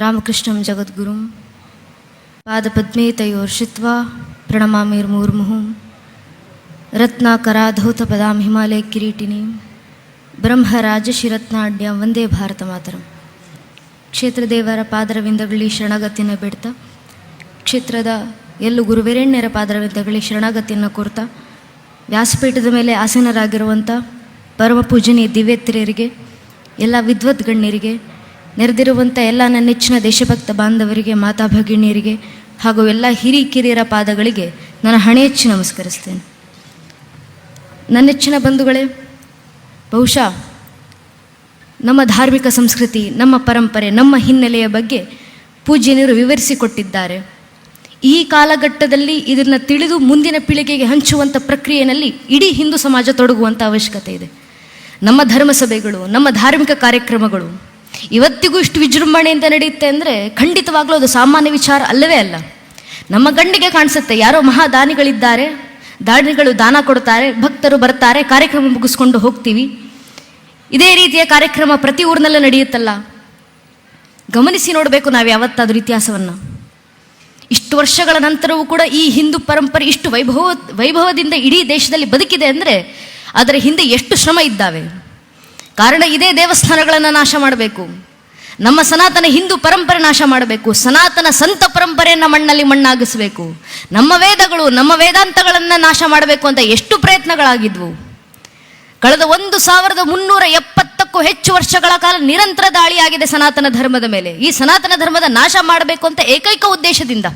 ರಾಮಕೃಷ್ಣಂ ಜಗದ್ಗುರುಂ. ಪಾದಪದ್ಮೇ ತಯೋರ್ಷಿತ್ವಾ ಪ್ರಣಮಾಮಿರ್ಮೂರ್ಮುಹುಂ. ರತ್ನಾಕರಾಧೌತ ಪದಾಂ ಹಿಮಾಲಯ ಕಿರೀಟಿನಿ ಬ್ರಹ್ಮರಾಜಶಿರತ್ನಾಡ್ಯ ವಂದೇ ಭಾರತ ಮಾತರಂ ಕ್ಷೇತ್ರದೇವರ ಪಾದರವಿಂದಗಳಿ ಶರಣಗತಿಯನ್ನು ಬಿಡ್ತ. ಕ್ಷೇತ್ರದ ಎಲ್ಲ ಗುರುವೆರೆಣ್ಯರ ಪಾದರವಿಂದಗಳಿ ಶರಣಾಗತಿಯನ್ನು ಕೋರ್ತಾ. ವ್ಯಾಸಪೀಠದ ಮೇಲೆ ಆಸೀನರಾಗಿರುವಂಥ ಪರಮ ಪೂಜನೀಯ ದಿವ್ಯತ್ರಿಯರಿಗೆ, ಎಲ್ಲ ವಿದ್ವತ್ ಗಣ್ಯರಿಗೆ ನೆರೆದಿರುವಂಥ ಎಲ್ಲ ನನ್ನ ನೆಚ್ಚಿನ ದೇಶಭಕ್ತ ಬಾಂಧವರಿಗೆ, ಮಾತಾ ಭಗಿಣಿಯರಿಗೆ ಹಾಗೂ ಎಲ್ಲ ಹಿರಿ ಕಿರಿಯರ ಪಾದಗಳಿಗೆ ನಾನು ಹಣೆ ಹೆಚ್ಚಿ ನಮಸ್ಕರಿಸ್ತೇನೆ. ನನ್ನ ನೆಚ್ಚಿನ ಬಂಧುಗಳೇ, ಬಹುಶಃ ನಮ್ಮ ಧಾರ್ಮಿಕ ಸಂಸ್ಕೃತಿ, ನಮ್ಮ ಪರಂಪರೆ, ನಮ್ಮ ಹಿನ್ನೆಲೆಯ ಬಗ್ಗೆ ಪೂಜ್ಯನಿಯರು ವಿವರಿಸಿಕೊಟ್ಟಿದ್ದಾರೆ. ಈ ಕಾಲಘಟ್ಟದಲ್ಲಿ ಇದನ್ನು ತಿಳಿದು ಮುಂದಿನ ಪೀಳಿಗೆಗೆ ಹಂಚುವಂಥ ಪ್ರಕ್ರಿಯೆಯಲ್ಲಿ ಇಡೀ ಹಿಂದೂ ಸಮಾಜ ತೊಡಗುವಂಥ ಅವಶ್ಯಕತೆ ಇದೆ. ನಮ್ಮ ಧರ್ಮಸಭೆಗಳು, ನಮ್ಮ ಧಾರ್ಮಿಕ ಕಾರ್ಯಕ್ರಮಗಳು ಇವತ್ತಿಗೂ ಇಷ್ಟು ವಿಜೃಂಭಣೆಯಿಂದ ನಡೆಯುತ್ತೆ ಅಂದರೆ ಖಂಡಿತವಾಗ್ಲೂ ಅದು ಸಾಮಾನ್ಯ ವಿಚಾರ ಅಲ್ಲವೇ ಅಲ್ಲ. ನಮ್ಮ ಗಂಡಿಗೆ ಕಾಣಿಸುತ್ತೆ, ಯಾರೋ ಮಹಾದಾನಿಗಳಿದ್ದಾರೆ, ದಾನಿಗಳು ದಾನ ಕೊಡ್ತಾರೆ, ಭಕ್ತರು ಬರ್ತಾರೆ, ಕಾರ್ಯಕ್ರಮ ಮುಗಿಸ್ಕೊಂಡು ಹೋಗ್ತೀವಿ. ಇದೇ ರೀತಿಯ ಕಾರ್ಯಕ್ರಮ ಪ್ರತಿ ಊರಿನಲ್ಲೂ ನಡೆಯುತ್ತಲ್ಲ. ಗಮನಿಸಿ ನೋಡಬೇಕು ನಾವು ಯಾವತ್ತಾದ್ರೂ ಇತಿಹಾಸವನ್ನು. ಇಷ್ಟು ವರ್ಷಗಳ ನಂತರವೂ ಕೂಡ ಈ ಹಿಂದೂ ಪರಂಪರೆ ಇಷ್ಟು ವೈಭವ, ವೈಭವದಿಂದ ಇಡೀ ದೇಶದಲ್ಲಿ ಬದುಕಿದೆ ಅಂದರೆ ಅದರ ಹಿಂದೆ ಎಷ್ಟು ಶ್ರಮ ಇದ್ದಾವೆ. ಕಾರಣ ಇದೇ ದೇವಸ್ಥಾನಗಳನ್ನು ನಾಶ ಮಾಡಬೇಕು. ನಮ್ಮ ಸನಾತನ ಹಿಂದೂ ಪರಂಪರೆ ನಾಶ ಮಾಡಬೇಕು. ಸನಾತನ ಸಂತ ಪರಂಪರೆಯನ್ನು ಮಣ್ಣಲ್ಲಿ ಮಣ್ಣಾಗಿಸಬೇಕು. ನಮ್ಮ ವೇದಗಳು, ನಮ್ಮ ವೇದಾಂತಗಳನ್ನು ನಾಶ ಮಾಡಬೇಕು ಅಂತ ಎಷ್ಟು ಪ್ರಯತ್ನಗಳಾಗಿದ್ವು. ಕಳೆದ ಒಂದು ಸಾವಿರದ ಮುನ್ನೂರ ಎಪ್ಪತ್ತಕ್ಕೂ ಹೆಚ್ಚು ವರ್ಷಗಳ ಕಾಲ ನಿರಂತರ ದಾಳಿಯಾಗಿದೆ ಸನಾತನ ಧರ್ಮದ ಮೇಲೆ. ಈ ಸನಾತನ ಧರ್ಮದ ನಾಶ ಮಾಡಬೇಕು ಅಂತ ಏಕೈಕ ಉದ್ದೇಶದಿಂದ.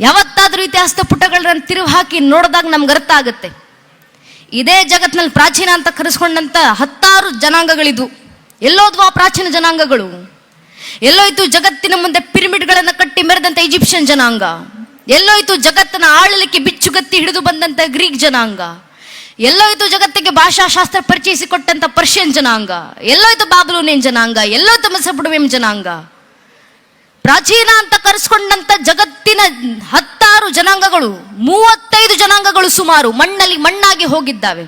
ಯಾವತ್ತಾದರೂ ಇತಿಹಾಸದ ಪುಟಗಳನ್ನ ತಿರುವು ಹಾಕಿ ನೋಡಿದಾಗ ನಮ್ಗೆ ಅರ್ಥ ಆಗುತ್ತೆ. ಇದೇ ಜಗತ್ತಿನಲ್ಲಿ ಪ್ರಾಚೀನ ಅಂತ ಕರೆಸ್ಕೊಂಡಂತ ಹತ್ತಾರು ಜನಾಂಗಗಳಿದ್ವು ಎಲ್ಲೋದ್ವು ಆ ಪ್ರಾಚೀನ ಜನಾಂಗಗಳು. ಎಲ್ಲೋಯ್ತು ಜಗತ್ತಿನ ಮುಂದೆ ಪಿರಮಿಡ್ಗಳನ್ನು ಕಟ್ಟಿ ಮೆರೆದಂತ ಈಜಿಪ್ಷಿಯನ್ ಜನಾಂಗ. ಎಲ್ಲೋಯ್ತು ಜಗತ್ತನ್ನ ಆಳಲಿಕ್ಕೆ ಬಿಚ್ಚುಗತ್ತಿ ಹಿಡಿದು ಬಂದಂತ ಗ್ರೀಕ್ ಜನಾಂಗ. ಎಲ್ಲೋಯ್ತು ಜಗತ್ತಿಗೆ ಭಾಷಾಶಾಸ್ತ್ರ ಪರಿಚಯಿಸಿಕೊಟ್ಟಂತ ಪರ್ಷಿಯನ್ ಜನಾಂಗ. ಎಲ್ಲೋಯ್ತು ಬಾಬಲೂನಿಯನ್ ಜನಾಂಗ. ಎಲ್ಲೋಯ್ತು ಮೆಸಪುಡುವೆಂ ಜನಾಂಗ. ಪ್ರಾಚೀನ ಅಂತ ಕರೆಸ್ಕೊಂಡಂತ ಜಗತ್ತಿನ ಹತ್ತಾರು ಜನಾಂಗಗಳು, ಮೂವತ್ತೈದು ಜನಾಂಗಗಳು ಸುಮಾರು ಮಣ್ಣಲ್ಲಿ ಮಣ್ಣಾಗಿ ಹೋಗಿದ್ದಾವೆ.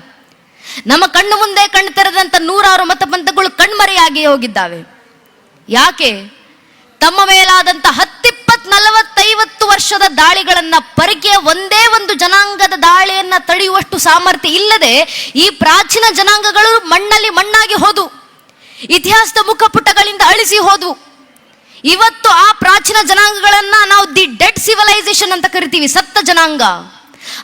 ನಮ್ಮ ಕಣ್ಣು ಮುಂದೆ ಕಣ್ಣು ತೆರೆದಂತ ನೂರಾರು ಮತಪಂಥಗಳು ಕಣ್ಮರೆಯಾಗಿ ಹೋಗಿದ್ದಾವೆ. ಯಾಕೆ? ತಮ್ಮ ಮೇಲಾದಂತ ಹತ್ತಿಪ್ಪತ್ ನಲವತ್ತೈವತ್ತು ವರ್ಷದ ದಾಳಿಗಳನ್ನ ಪರಿಕೆಯ ಒಂದೇ ಒಂದು ಜನಾಂಗದ ದಾಳಿಯನ್ನ ತಡೆಯುವಷ್ಟು ಸಾಮರ್ಥ್ಯ ಇಲ್ಲದೆ ಈ ಪ್ರಾಚೀನ ಜನಾಂಗಗಳು ಮಣ್ಣಲ್ಲಿ ಮಣ್ಣಾಗಿ ಹೋದು, ಇತಿಹಾಸದ ಮುಖಪುಟಗಳಿಂದ ಅಳಿಸಿ ಹೋದ್ವು ಇವತ್ತು ಆ ಪ್ರಾಚೀನ ಜನಾಂಗಗಳನ್ನ ನಾವು ದಿ ಡೆಡ್ ಸಿವಿಲೈಸೇಷನ್ ಅಂತ ಕರಿತೀವಿ, ಸತ್ತ ಜನಾಂಗ.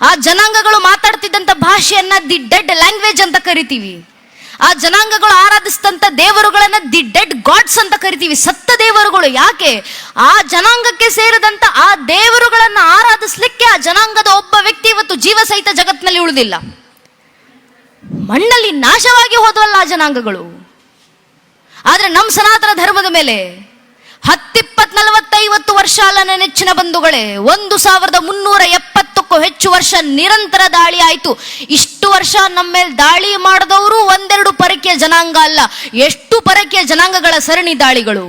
ಆ ಜನಾಂಗಗಳು ಮಾತಾಡ್ತಿದ್ದಂಥ ಭಾಷೆಯನ್ನ ದಿ ಡೆಡ್ ಲ್ಯಾಂಗ್ವೇಜ್ ಅಂತ ಕರಿತೀವಿ. ಆ ಜನಾಂಗಗಳು ಆರಾಧಿಸಿದಂತ ದೇವರುಗಳನ್ನ ದಿ ಡೆಡ್ ಗಾಡ್ಸ್ ಅಂತ ಕರಿತೀವಿ, ಸತ್ತ ದೇವರುಗಳು. ಯಾಕೆ? ಆ ಜನಾಂಗಕ್ಕೆ ಸೇರಿದಂತ ಆ ದೇವರುಗಳನ್ನ ಆರಾಧಿಸ್ಲಿಕ್ಕೆ ಆ ಜನಾಂಗದ ಒಬ್ಬ ವ್ಯಕ್ತಿ ಇವತ್ತು ಜೀವ ಸಹಿತ ಜಗತ್ತಿನಲ್ಲಿ ಉಳಿದಿಲ್ಲ. ಮಣ್ಣಲ್ಲಿ ನಾಶವಾಗಿ ಹೋದವಲ್ಲ ಆ ಜನಾಂಗಗಳು. ಆದ್ರೆ ನಮ್ಮ ಸನಾತನ ಧರ್ಮದ ಮೇಲೆ ಹತ್ತಿಪ್ಪತ್ ನಲವತ್ತೈವತ್ತು ವರ್ಷ ಅಲ್ಲ ನೆಚ್ಚಿನ ಬಂಧುಗಳೇ, ಒಂದು ಸಾವಿರದ ಮುನ್ನೂರ ಎಪ್ಪತ್ತಕ್ಕೂ ಹೆಚ್ಚು ವರ್ಷ ನಿರಂತರ ದಾಳಿ ಆಯಿತು. ಇಷ್ಟು ವರ್ಷ ನಮ್ಮ ಮೇಲೆ ದಾಳಿ ಮಾಡಿದವರು ಒಂದೆರಡು ಪರಕೀಯ ಜನಾಂಗ ಅಲ್ಲ, ಎಷ್ಟು ಪರಕೀಯ ಜನಾಂಗಗಳ ಸರಣಿ ದಾಳಿಗಳು?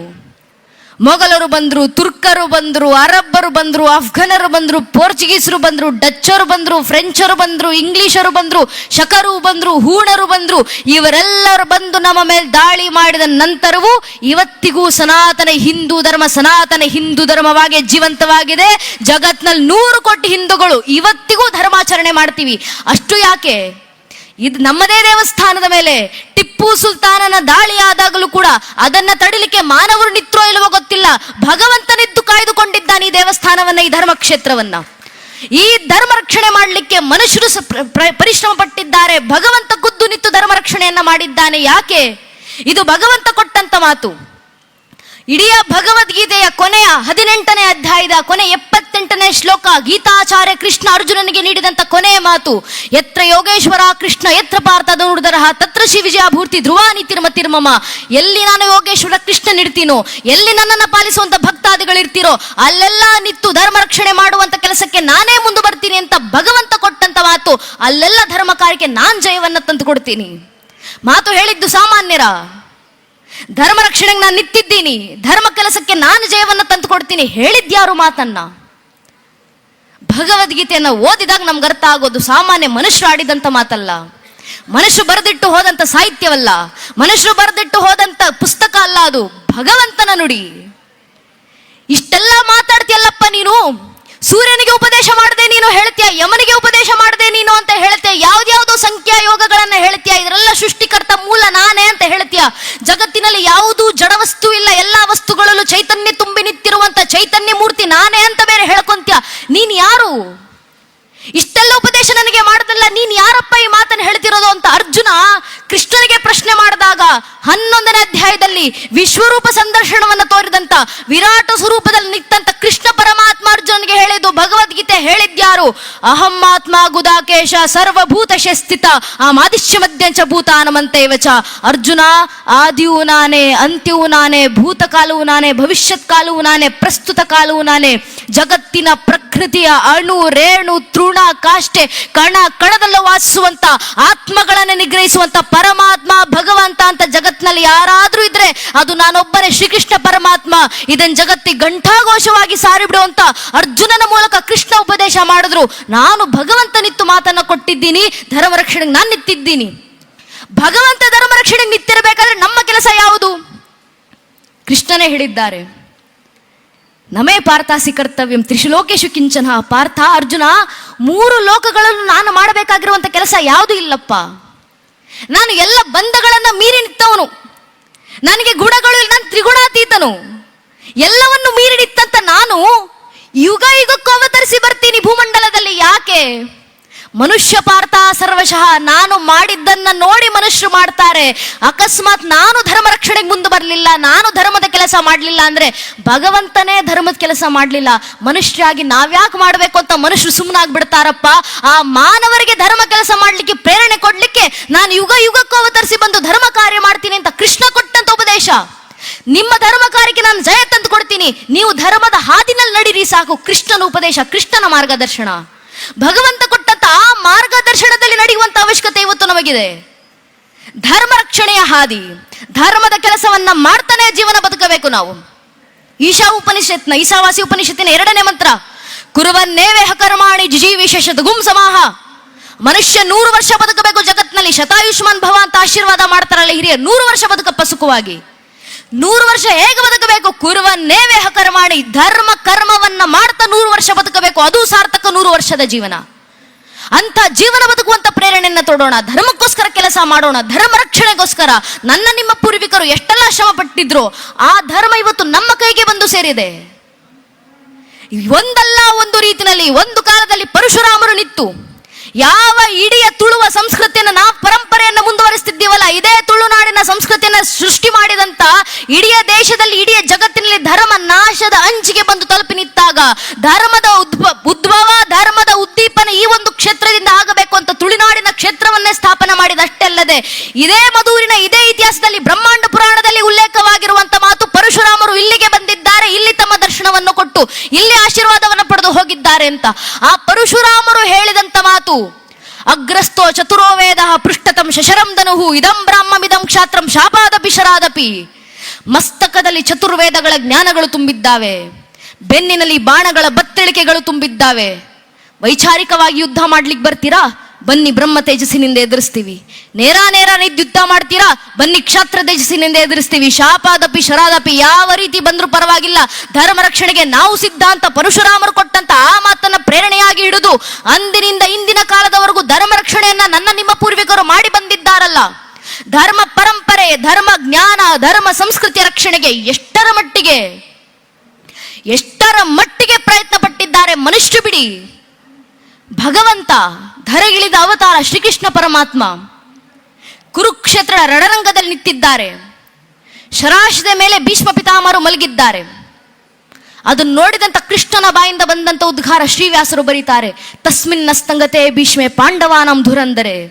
ಮೊಘಲರು ಬಂದರು, ತುರ್ಕರು ಬಂದರು, ಅರಬ್ಬರು ಬಂದರು ಅಫ್ಘನರು ಬಂದರು, ಪೋರ್ಚುಗೀಸರು ಬಂದರು, ಡಚ್ಚರು ಬಂದರು, ಫ್ರೆಂಚರು ಬಂದರು, ಇಂಗ್ಲಿಷರು ಬಂದರು, ಶಕರು ಬಂದರು, ಹೂಣರು ಬಂದರು, ಇವರೆಲ್ಲರು ಬಂದು ನಮ್ಮ ಮೇಲೆ ದಾಳಿ ಮಾಡಿದ ನಂತರವೂ ಇವತ್ತಿಗೂ ಸನಾತನ ಹಿಂದೂ ಧರ್ಮ ಸನಾತನ ಹಿಂದೂ ಧರ್ಮವಾಗಿ ಜೀವಂತವಾಗಿದೆ. ಜಗತ್ನಲ್ಲಿ ನೂರು ಕೋಟಿ ಹಿಂದೂಗಳು ಇವತ್ತಿಗೂ ಧರ್ಮಾಚರಣೆ ಮಾಡ್ತೀವಿ. ಅಷ್ಟು ಯಾಕೆ? ಇದು ನಮ್ಮದೇ ದೇವಸ್ಥಾನದ ಮೇಲೆ ಟಿಪ್ಪು ಸುಲ್ತಾನನ ದಾಳಿ ಆದಾಗಲೂ ಕೂಡ ಅದನ್ನ ತಡಿಲಿಕ್ಕೆ ಮಾನವರು ನಿತ್ರೋ ಇಲ್ಲವೋ ಗೊತ್ತಿಲ್ಲ. ಭಗವಂತನಿದ್ದು ಕಾಯ್ದುಕೊಂಡಿದ್ದಾನೆ ಈ ದೇವಸ್ಥಾನವನ್ನ, ಈ ಧರ್ಮಕ್ಷೇತ್ರವನ್ನ. ಈ ಧರ್ಮ ರಕ್ಷಣೆ ಮಾಡಲಿಕ್ಕೆ ಮನುಷ್ಯರು ಪರಿಶ್ರಮ ಪಟ್ಟಿದ್ದಾರೆ ಭಗವಂತ ಖುದ್ದು ನಿಂತು ಧರ್ಮ ರಕ್ಷಣೆಯನ್ನ ಮಾಡಿದ್ದಾನೆ. ಯಾಕೆ? ಇದು ಭಗವಂತ ಕೊಟ್ಟಂತ ಮಾತು. ಇಡೀ ಭಗವದ್ಗೀತೆಯ ಕೊನೆಯ ಹದಿನೆಂಟನೇ ಅಧ್ಯಾಯದ ಕೊನೆ ಎಪ್ಪತ್ತೆಂಟನೇ ಶ್ಲೋಕ ಗೀತಾಚಾರ್ಯ ಕೃಷ್ಣ ಅರ್ಜುನನಿಗೆ ನೀಡಿದಂತ ಕೊನೆಯ ಮಾತು ಎತ್ರ ಯೋಗೇಶ್ವರ ಕೃಷ್ಣ ಎತ್ರ ಪಾರ್ಥ ನುಡಿದರಹ ತತ್ರ ಶ್ರೀ ವಿಜಯಾಭೂರ್ತಿ ಧ್ರುವ ತಿರ್ಮ ತಿರ್ಮಮ, ಎಲ್ಲಿ ನಾನು ಯೋಗೇಶ್ವರ ಕೃಷ್ಣ ನಿಡ್ತೀನೋ ಎಲ್ಲಿ ನನ್ನನ್ನು ಪಾಲಿಸುವಂತ ಭಕ್ತಾದಿಗಳಿರ್ತೀರೋ, ಅಲ್ಲೆಲ್ಲ ನಿತ್ತು ಧರ್ಮ ರಕ್ಷಣೆ ಮಾಡುವಂತ ಕೆಲಸಕ್ಕೆ ನಾನೇ ಮುಂದೆ ಬರ್ತೀನಿ ಅಂತ ಭಗವಂತ ಕೊಟ್ಟಂತ ಮಾತು, ಅಲ್ಲೆಲ್ಲ ಧರ್ಮ ಕಾರ್ಯಕ್ಕೆ ನಾನ್ ಜಯವನ್ನ ತಂದು ಕೊಡ್ತೀನಿ. ಮಾತು ಹೇಳಿದ್ದು ಸಾಮಾನ್ಯರ. ಧರ್ಮ ರಕ್ಷಣೆಗೆ ನಾನು ನಿಂತಿದ್ದೀನಿ. ಧರ್ಮ ಕೆಲಸಕ್ಕೆ ನಾನು ಜಯವನ್ನು ತಂದು ಕೊಡ್ತೀನಿ ಹೇಳಿದ್ಯಾರು ಮಾತನ್ನ? ಭಗವದ್ಗೀತೆಯನ್ನ ಓದಿದಾಗ ನಮ್ಗೆ ಅರ್ಥ ಆಗೋದು ಸಾಮಾನ್ಯ ಮನುಷ್ಯರು ಆಡಿದಂತ ಮಾತಲ್ಲ. ಮನುಷ್ಯರು ಬರೆದಿಟ್ಟು ಹೋದಂತ ಸಾಹಿತ್ಯವಲ್ಲ. ಮನುಷ್ಯರು ಬರೆದಿಟ್ಟು ಹೋದಂತ ಪುಸ್ತಕ ಅಲ್ಲ ಅದು. ಭಗವಂತನ ನುಡಿ. ಇಷ್ಟೆಲ್ಲ ಮಾತಾಡ್ತಿಯಲ್ಲಪ್ಪ ನೀನು? ಸೂರ್ಯನಿಗೆ ಉಪದೇಶ ಮಾಡದೆ ನೀನು ಹೇಳ್ತೀಯ, ಯಮನಿಗೆ ಉಪದೇಶ ಮಾಡದೆ ನೀನು ಅಂತ ಹೇಳ್ತೀಯ ಯಾವ್ದ್ಯಾವ್ದೋ ಸಂಖ್ಯಾ ಯೋಗಗಳನ್ನ ಹೇಳ್ತೀಯ, ಇದರೆಲ್ಲ ಸೃಷ್ಟಿಕರ್ತ ಮೂಲ ನಾನೇ ಅಂತ ಹೇಳ್ತೀಯ. ಜಗತ್ತಿನಲ್ಲಿ ಯಾವುದೂ ಜಡವಸ್ತು ಇಲ್ಲ, ಎಲ್ಲಾ ವಸ್ತುಗಳಲ್ಲೂ ಚೈತನ್ಯ ತುಂಬಿ ನಿಂತಿರುವಂತ ಚೈತನ್ಯ ಮೂರ್ತಿ ನಾನೇ ಅಂತ ಬೇರೆ ಹೇಳ್ಕೊಂತೀಯ. ನೀನ್ ಯಾರು? ಮಾಡದಲ್ಲ ನೀನ್ ಯಾರಪ್ಪ ಈ ಮಾತನ್ನು ಹೇಳ್ತಿರೋದು ಅಂತ ಅರ್ಜುನ ಕೃಷ್ಣನಿಗೆ ಪ್ರಶ್ನೆ ಮಾಡಿದಾಗ ಹನ್ನೊಂದನೇ ಅಧ್ಯಾಯದಲ್ಲಿ ವಿಶ್ವರೂಪ ಸಂದರ್ಶನವನ್ನು ತೋರಿದಂತ ವಿರಾಟ ಸ್ವರೂಪದಲ್ಲಿ ನಿಂತಂತ ಕೃಷ್ಣ ಪರಮಾತ್ಮ ಅರ್ಜುನನಿಗೆ ಹೇಳಿದ್ದು ಭಗವದ್ಗೀತೆ ಹೇಳಿದ್ಯಾರು? ಅಹಂ ಆತ್ಮ ಗುದಾಕೇಶ ಸರ್ವಭೂತ ಸ್ಥಿತ ಆ ಮಾದಿಶ್ಯ ಮಧ್ಯಂಚ ಭೂತಾನಮಂತೇವ ವಚ. ಅರ್ಜುನ, ಆದಿಯು ನಾನೇ ಅಂತ್ಯವು ನಾನೇ, ಭೂತಕಾಲವು ನಾನೇ ಭವಿಷ್ಯತ್ ಕಾಲವು ನಾನೇ ಪ್ರಸ್ತುತ ಕಾಲವು ನಾನೇ, ಜಗತ್ತಿನ ಪ್ರಕೃತಿಯ ಅಣು, ರೇಣು, ತೃಣ, ಕಾಷ್ಟೆ, ಕಣ ಕಣದಲ್ಲೂ ವಾಸಿಸುವಂತ, ಆತ್ಮಗಳನ್ನ ನಿಗ್ರಹಿಸುವಂತ ಪರಮಾತ್ಮ, ಭಗವಂತ ಅಂತ ಜಗತ್ತಿನಲ್ಲಿ ಯಾರಾದ್ರೂ ಇದ್ರೆ ಅದು ನಾನೊಬ್ಬನೇ ಶ್ರೀಕೃಷ್ಣ ಪರಮಾತ್ಮ. ಇದನ್ ಜಗತ್ತಿ ಘಂಟಾಘೋಷವಾಗಿ ಸಾರಿಬಿಡುವಂತ ಅರ್ಜುನನ ಮೂಲಕ ಕೃಷ್ಣ ಉಪದೇಶ ಮಾಡಿದ್ರು. ನಾನು ಭಗವಂತನಿತ್ತು ಮಾತನ್ನ ಕೊಟ್ಟಿದ್ದೀನಿ, ಧರ್ಮ ರಕ್ಷಣೆಗೆ ನಾನು ನಿಂತಿದ್ದೀನಿ. ಭಗವಂತ ಧರ್ಮ ರಕ್ಷಣೆಗೆ ನಿಂತಿರಬೇಕಾದ್ರೆ ನಮ್ಮ ಕೆಲಸ ಯಾವುದು? ಕೃಷ್ಣನೇ ಹೇಳಿದ್ದಾರೆ. ನಮೇ ಪಾರ್ಥಾಸಿ ಕರ್ತವ್ಯಂ ತ್ರಿಶುಲೋಕೇಶು ಕಿಂಚನ. ಪಾರ್ಥ ಅರ್ಜುನ, ಮೂರು ಲೋಕಗಳನ್ನು ನಾನು ಮಾಡಬೇಕಾಗಿರುವಂತ ಕೆಲಸ ಯಾವುದೂ ಇಲ್ಲಪ್ಪ. ನಾನು ಎಲ್ಲ ಬಂಧಗಳನ್ನ ಮೀರಿ ನಿಂತವನು. ನನಗೆ ಗುಣಗಳು ನಾನು ತ್ರಿಗುಣಾತೀತನು. ಎಲ್ಲವನ್ನು ಮೀರಿ ನಿಂತಂತ ನಾನು ಯುಗ ಯುಗಕ್ಕೂ ಅವತರಿಸಿ ಬರ್ತೀನಿ ಭೂಮಂಡಲದಲ್ಲಿ. ಯಾಕೆ? ಮನುಷ್ಯ ಪಾರ್ಥ ಸರ್ವಶಃ, ನಾನು ಮಾಡಿದ್ದನ್ನ ನೋಡಿ ಮನುಷ್ಯರು ಮಾಡ್ತಾರೆ. ಅಕಸ್ಮಾತ್ ನಾನು ಧರ್ಮ ರಕ್ಷಣೆಗೆ ಮುಂದೆ ಬರಲಿಲ್ಲ, ನಾನು ಧರ್ಮದ ಕೆಲಸ ಮಾಡಲಿಲ್ಲ ಅಂದ್ರೆ ಭಗವಂತನೇ ಧರ್ಮದ ಕೆಲಸ ಮಾಡಲಿಲ್ಲ. ಮನುಷ್ಯರಾಗಿ ನಾವ್ಯಾಕೆ ಮಾಡಬೇಕು ಅಂತ ಮನುಷ್ಯರು ಸುಮ್ಮನಾಗ್ಬಿಡ್ತಾರಪ್ಪ ಆ ಮಾನವರಿಗೆ ಧರ್ಮ ಕೆಲಸ ಮಾಡಲಿಕ್ಕೆ ಪ್ರೇರಣೆ ಕೊಡ್ಲಿಕ್ಕೆ ನಾನು ಯುಗ ಯುಗಕ್ಕೂ ಅವತರಿಸಿ ಬಂದು ಧರ್ಮ ಕಾರ್ಯ ಮಾಡ್ತೀನಿ ಅಂತ ಕೃಷ್ಣ ಕೊಟ್ಟಂತ ಉಪದೇಶ. ನಿಮ್ಮ ಧರ್ಮ ಕಾರ್ಯಕ್ಕೆ ನಾನು ಜಯ ತಂದು ಕೊಡ್ತೀನಿ. ನೀವು ಧರ್ಮದ ಹಾದಿನಲ್ಲಿ ನಡೀರಿ ಸಾಕು. ಕೃಷ್ಣನ ಉಪದೇಶ, ಕೃಷ್ಣನ ಮಾರ್ಗದರ್ಶನ. ಭಗವಂತ ನಡೆಯುವಂತ ಅವಶ್ಯಕತೆ ಇವತ್ತು ನಮಗಿದೆ. ಧರ್ಮ ರಕ್ಷಣೆಯ ಹಾದಿ, ಧರ್ಮದ ಕೆಲಸವನ್ನ ಮಾಡ್ತಾನೆ ಜೀವನ ಬದುಕಬೇಕು ನಾವು. ಈಶಾ ಉಪನಿಷತ್ನ ಈಶಾವಾಸಿ ಉಪನಿಷತ್ತಿನ ಎರಡನೇ ಮಂತ್ರ ಕುರುವನ್ನೇವೇಹ ಕರ್ಮಾಣಿ ಜಿಜೀವಿಶೇಷದ ಗುಂ ಸಮಾಹ. ಮನುಷ್ಯ ನೂರು ವರ್ಷ ಬದುಕಬೇಕು ಜಗತ್ನಲ್ಲಿ, ಶತಾಯುಷ್ಮಾನ್ ಭವ ಅಂತ ಆಶೀರ್ವಾದ ಮಾಡ್ತಾರಲ್ಲ ಹಿರಿಯ, ನೂರು ವರ್ಷ ಬದುಕಪ್ಪ ಸುಖವಾಗಿ. ನೂರು ವರ್ಷ ಹೇಗೆ ಬದುಕಬೇಕು? ಕುರುವನ್ನೇ ವೇಹ ಕರ್ಮಾಣಿ ಧರ್ಮ ಕರ್ಮವನ್ನ ಮಾಡ್ತಾ ನೂರು ವರ್ಷ ಬದುಕಬೇಕು. ಅದು ಸಾರ್ಥಕ ನೂರು ವರ್ಷದ ಜೀವನ. ಅಂತ ಜೀವನ ಬದುಕುವಂತ ಪ್ರೇರಣೆಯನ್ನು ತೊಡೋಣ. ಧರ್ಮಕ್ಕೋಸ್ಕರ ಕೆಲಸ ಮಾಡೋಣ. ಧರ್ಮ ರಕ್ಷಣೆಗೋಸ್ಕರ ನನ್ನ ನಿಮ್ಮ ಪೂರ್ವಿಕರು ಎಷ್ಟೆಲ್ಲ ಶ್ರಮ ಪಟ್ಟಿದ್ರು ಆ ಧರ್ಮ ಇವತ್ತು ನಮ್ಮ ಕೈಗೆ ಬಂದು ಸೇರಿದೆ. ಒಂದಲ್ಲ ಒಂದು ರೀತಿನಲ್ಲಿ, ಒಂದು ಕಾಲದಲ್ಲಿ ಪರಶುರಾಮರು ನಿತ್ತು ಯಾವ ಇಡಿಯ ತುಳುವ ಸಂಸ್ಕೃತಿಯನ್ನ ನಾವು ಪರಂಪರೆಯನ್ನು ಮುಂದುವರಿಸ್ತಿದ್ದೀವಲ್ಲ, ಇದೇ ತುಳುನಾಡಿನ ಸಂಸ್ಕೃತಿಯನ್ನ ಸೃಷ್ಟಿ ಮಾಡಿದಂತ ಇಡೀ ದೇಶದಲ್ಲಿ ಇಡೀ ಜಗತ್ತಿನಲ್ಲಿ ಧರ್ಮ ನಾಶದ ಅಂಚಿಗೆ ಬಂದು ತಲುಪಿ ನಿಂತಾಗ, ಧರ್ಮದ ಉದ್ಭವ ಉದ್ಭವ ಉದ್ದೀಪನ ಈ ಒಂದು ಕ್ಷೇತ್ರದಿಂದ ಆಗಬೇಕು ಅಂತ ತುಳುನಾಡಿನ ಕ್ಷೇತ್ರವನ್ನೇ ಸ್ಥಾಪನೆ ಮಾಡಿದಷ್ಟೇ ಅಲ್ಲದೆ, ಇದೇ ಮಧೂರಿನ ಇದೇ ಇತಿಹಾಸದಲ್ಲಿ ಬ್ರಹ್ಮಾಂಡ ಪುರಾಣದಲ್ಲಿ ಉಲ್ಲೇಖವಾಗಿರುವಂತ ಮಾತು ಪರಶುರಾಮರು ಇಲ್ಲಿಗೆ ಬಂದಿದ್ದಾರೆ, ಇಲ್ಲಿ ತಮ್ಮ ದರ್ಶನವನ್ನು ಕೊಟ್ಟು, ಇಲ್ಲಿ ಆಶೀರ್ವಾದವನ್ನು ಪಡೆದು ಹೋಗಿದ್ದಾರೆ ಅಂತ. ಆ ಪರಶುರಾಮರು ಹೇಳಿದಂತ ಮಾತು ಅಗ್ರಸ್ತೋ ಚತುರೋ ವೇದ ಪೃಷ್ಠತಂ ಶಶರಂ ಧನುಹು ಇದಂ ಬ್ರಾಹ್ಮಮಿದಂ ಕ್ಷಾತ್ರಂ ಶಾಪಾದಪಿ ಶರಾದಪಿ ಮಸ್ತಕದಲ್ಲಿ ಚತುರ್ವೇದಗಳ ಜ್ಞಾನಗಳು ತುಂಬಿದ್ದಾವೆ, ಬೆನ್ನಿನಲ್ಲಿ ಬಾಣಗಳ ಬತ್ತಳಿಕೆಗಳು ತುಂಬಿದ್ದಾವೆ. ವೈಚಾರಿಕವಾಗಿ ಯುದ್ಧ ಮಾಡ್ಲಿಕ್ಕೆ ಬರ್ತೀರಾ? ಬನ್ನಿ ಬ್ರಹ್ಮ ತೇಜಸ್ಸಿನಿಂದ ಎದುರಿಸ್ತೀವಿ. ನೇರ ನೇರ ಯುದ್ಧ ಮಾಡ್ತೀರಾ? ಬನ್ನಿ ಕ್ಷಾತ್ರ ತೇಜಸ್ಸಿನಿಂದ ಎದುರಿಸ್ತೀವಿ. ಶಾಪಾದಪಿ, ಶರಾದಪಿ ಯಾವ ರೀತಿ ಬಂದರೂ ಪರವಾಗಿಲ್ಲ. ಧರ್ಮ ರಕ್ಷಣೆಗೆ ನಾವು ಸಿದ್ಧಾಂತ, ಪರಶುರಾಮರು ಕೊಟ್ಟಂತ ಆ ಮಾತನ್ನ ಪ್ರೇರಣೆಯಾಗಿ ಹಿಡಿದು ಅಂದಿನಿಂದ ಇಂದಿನ ಕಾಲದವರೆಗೂ ಧರ್ಮ ರಕ್ಷಣೆಯನ್ನ ನನ್ನ ನಿಮ್ಮ ಪೂರ್ವಿಕರು ಮಾಡಿ ಬಂದಿದ್ದಾರಲ್ಲ. ಧರ್ಮ ಪರಂಪರೆ, ಧರ್ಮ ಜ್ಞಾನ, ಧರ್ಮ ಸಂಸ್ಕೃತಿ ರಕ್ಷಣೆಗೆ ಎಷ್ಟರ ಮಟ್ಟಿಗೆ? ಎಷ್ಟರ ಮಟ್ಟಿಗೆ ಪ್ರಯತ್ನ ಪಟ್ಟಿದ್ದಾರೆ ಮನುಷ್ಯ ಬಿಡಿ. ಭಗವಂತ ಧರೆಗಿಳಿದ ಅವತಾರ ಶ್ರೀಕೃಷ್ಣ ಪರಮಾತ್ಮ ಕುರುಕ್ಷೇತ್ರ ರಣರಂಗದಲ್ಲಿ ನಿಂತಿದ್ದಾರೆ. ಶರಾಶದ ಮೇಲೆ ಭೀಷ್ಮ ಪಿತಾಮರು ಮಲಗಿದ್ದಾರೆ. ಅದನ್ನು ನೋಡಿದಂತ ಕೃಷ್ಣನ ಬಾಯಿಂದ ಬಂದಂತ ಉದ್ಘಾರ ಶ್ರೀವ್ಯಾಸರು ಬರೀತಾರೆ, ತಸ್ಮಿನ್ ಅಸ್ತಂಗತೆ ಭೀಷ್ಮೆ ಪಾಂಡವಾನಂ ಧುರಂದರೆ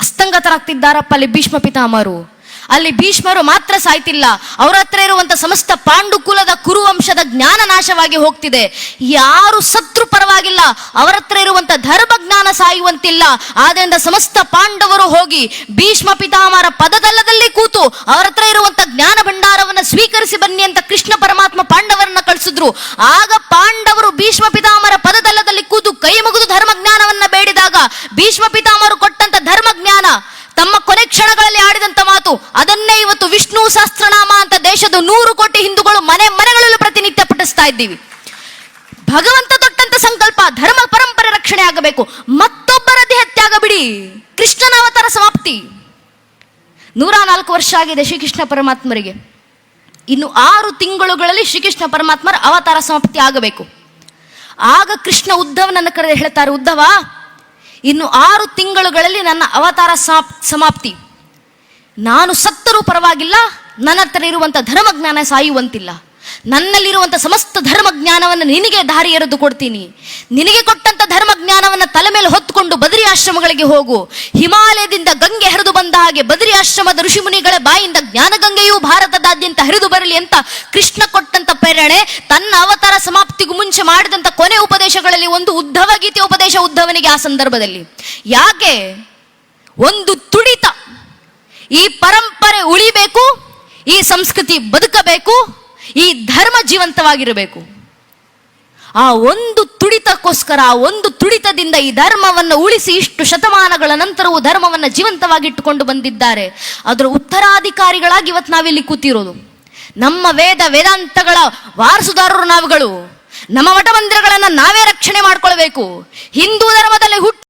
ಅಸ್ತಂಗತರಾಗ್ತಿದ್ದಾರಪ್ಪ ಅಲ್ಲಿ ಭೀಷ್ಮ ಪಿತಾಮರು ಅಲ್ಲಿ ಭೀಷ್ಮರು ಮಾತ್ರ ಸಾಯ್ತಿಲ್ಲ. ಅವರ ಹತ್ರ ಇರುವಂತ ಸಮಸ್ತ ಪಾಂಡುಕುಲದ ಕುರುವಂಶದ ಜ್ಞಾನ ನಾಶವಾಗಿ ಹೋಗ್ತಿದೆ. ಯಾರು ಸತ್ರು ಪರವಾಗಿಲ್ಲ. ಅವರ ಹತ್ರ ಇರುವಂತ ಧರ್ಮ ಜ್ಞಾನ ಸಾಯುವಂತಿಲ್ಲ. ಆದ್ರಿಂದ ಸಮಸ್ತ ಪಾಂಡವರು ಹೋಗಿ ಭೀಷ್ಮ ಪಿತಾಮರ ಪದದಲ್ಲದಲ್ಲಿ ಕೂತು ಅವರ ಹತ್ರ ಇರುವಂತ ಜ್ಞಾನ ಭಂಡಾರವನ್ನ ಸ್ವೀಕರಿಸಿ ಬನ್ನಿ ಅಂತ ಕೃಷ್ಣ ಪರಮಾತ್ಮ ಪಾಂಡವರನ್ನ ಕಳಿಸಿದ್ರು. ಆಗ ಪಾಂಡವರು ಭೀಷ್ಮ ಪಿತಾಮರ ಪದದಲ್ಲದಲ್ಲಿ ಕೂತು ಕೈ ಮುಗಿದು ಧರ್ಮ ಜ್ಞಾನವನ್ನ ಬೇಡಿದಾಗ ಭೀಷ್ಮ ಪಿತಾಮರು ಕೊಟ್ಟಂತ ಧರ್ಮ ಜ್ಞಾನ ತಮ್ಮ ಕೊನೆ ಕ್ಷಣಗಳಲ್ಲಿ ಆಡಿದಂತ ಮಾತು, ಅದನ್ನೇ ಇವತ್ತು ವಿಷ್ಣು ಸಹಸ್ರನಾಮ ಅಂತ ದೇಶದ ನೂರು ಕೋಟಿ ಹಿಂದೂಗಳು ಮನೆ ಮನೆಗಳಲ್ಲೂ ಪ್ರತಿನಿತ್ಯ ಪಠಿಸ್ತಾ ಇದ್ದೀವಿ. ಭಗವಂತ ತೊಟ್ಟಂತ ಸಂಕಲ್ಪ, ಧರ್ಮ ಪರಂಪರೆ ರಕ್ಷಣೆ ಆಗಬೇಕು. ಮತ್ತೊಬ್ಬರ ದೇಹತ್ಯಾಗ ಆಗಬಿಡಿ ಕೃಷ್ಣನ ಅವತಾರ ಸಮಾಪ್ತಿ. ನೂರ ನಾಲ್ಕು ವರ್ಷ ಆಗಿದೆ ಶ್ರೀಕೃಷ್ಣ ಪರಮಾತ್ಮರಿಗೆ. ಇನ್ನು ಆರು ತಿಂಗಳುಗಳಲ್ಲಿ ಶ್ರೀಕೃಷ್ಣ ಪರಮಾತ್ಮರ ಅವತಾರ ಸಮಾಪ್ತಿ ಆಗಬೇಕು. ಆಗ ಕೃಷ್ಣ ಉದ್ಧವನನ್ನು ಕರೆದು ಹೇಳ್ತಾರೆ, ಉದ್ಧವ ಇನ್ನು ಆರು ತಿಂಗಳುಗಳಲ್ಲಿ ನನ್ನ ಅವತಾರ ಸಮಾಪ್- ಸಮಾಪ್ತಿ. ನಾನು ಸತ್ತರೂ ಪರವಾಗಿಲ್ಲ, ನನ್ನ ಹತ್ರ ಇರುವಂಥ ಧರ್ಮಜ್ಞಾನ ಸಾಯುವಂತಿಲ್ಲ. ನನ್ನಲ್ಲಿರುವಂಥ ಸಮಸ್ತ ಧರ್ಮ ಜ್ಞಾನವನ್ನು ನಿನಗೆ ದಾರಿ ಎರೆದು ಕೊಡ್ತೀನಿ. ನಿನಗೆ ಕೊಟ್ಟಂತ ಧರ್ಮಜ್ಞಾನವನ್ನು ತಲೆ ಮೇಲೆ ಹೊತ್ತುಕೊಂಡು ಬದರಿ ಆಶ್ರಮಗಳಿಗೆ ಹೋಗು. ಹಿಮಾಲಯದಿಂದ ಗಂಗೆ ಹರಿದು ಬಂದ ಹಾಗೆ ಬದರಿ ಆಶ್ರಮದ ಋಷಿಮುನಿಗಳ ಬಾಯಿಂದ ಜ್ಞಾನಗಂಗೆಯೂ ಭಾರತದಾದ್ಯಂತ ಹರಿದು ಬರಲಿ ಅಂತ ಕೃಷ್ಣ ಕೊಟ್ಟಂತ ಪ್ರೇರಣೆ, ತನ್ನ ಅವತಾರ ಸಮಾಪ್ತಿಗೂ ಮುಂಚೆ ಮಾಡಿದಂತ ಕೊನೆ ಉಪದೇಶಗಳಲ್ಲಿ ಒಂದು ಉದ್ಧವ ಗೀತೆ ಉಪದೇಶ ಉದ್ಧವನಿಗೆ ಆ ಸಂದರ್ಭದಲ್ಲಿ. ಯಾಕೆ? ಒಂದು ತುಡಿತ. ಈ ಪರಂಪರೆ ಉಳಿಬೇಕು, ಈ ಸಂಸ್ಕೃತಿ ಬದುಕಬೇಕು ಈ ಧರ್ಮ ಜೀವಂತವಾಗಿರಬೇಕು. ಆ ಒಂದು ತುಡಿತಕ್ಕೋಸ್ಕರ, ಆ ಒಂದು ತುಡಿತದಿಂದ ಈ ಧರ್ಮವನ್ನು ಉಳಿಸಿ ಇಷ್ಟು ಶತಮಾನಗಳ ನಂತರವೂ ಧರ್ಮವನ್ನು ಜೀವಂತವಾಗಿಟ್ಟುಕೊಂಡು ಬಂದಿದ್ದಾರೆ. ಅದರ ಉತ್ತರಾಧಿಕಾರಿಗಳಾಗಿ ಇವತ್ತು ನಾವಿಲ್ಲಿ ಕೂತಿರೋದು. ನಮ್ಮ ವೇದ ವೇದಾಂತಗಳ ವಾರಸುದಾರರು ನಾವುಗಳು. ನಮ್ಮ ಮಠ ಮಂದಿರಗಳನ್ನು ನಾವೇ ರಕ್ಷಣೆ ಮಾಡ್ಕೊಳ್ಬೇಕು. ಹಿಂದೂ ಧರ್ಮದಲ್ಲಿ ಹುಟ್ಟು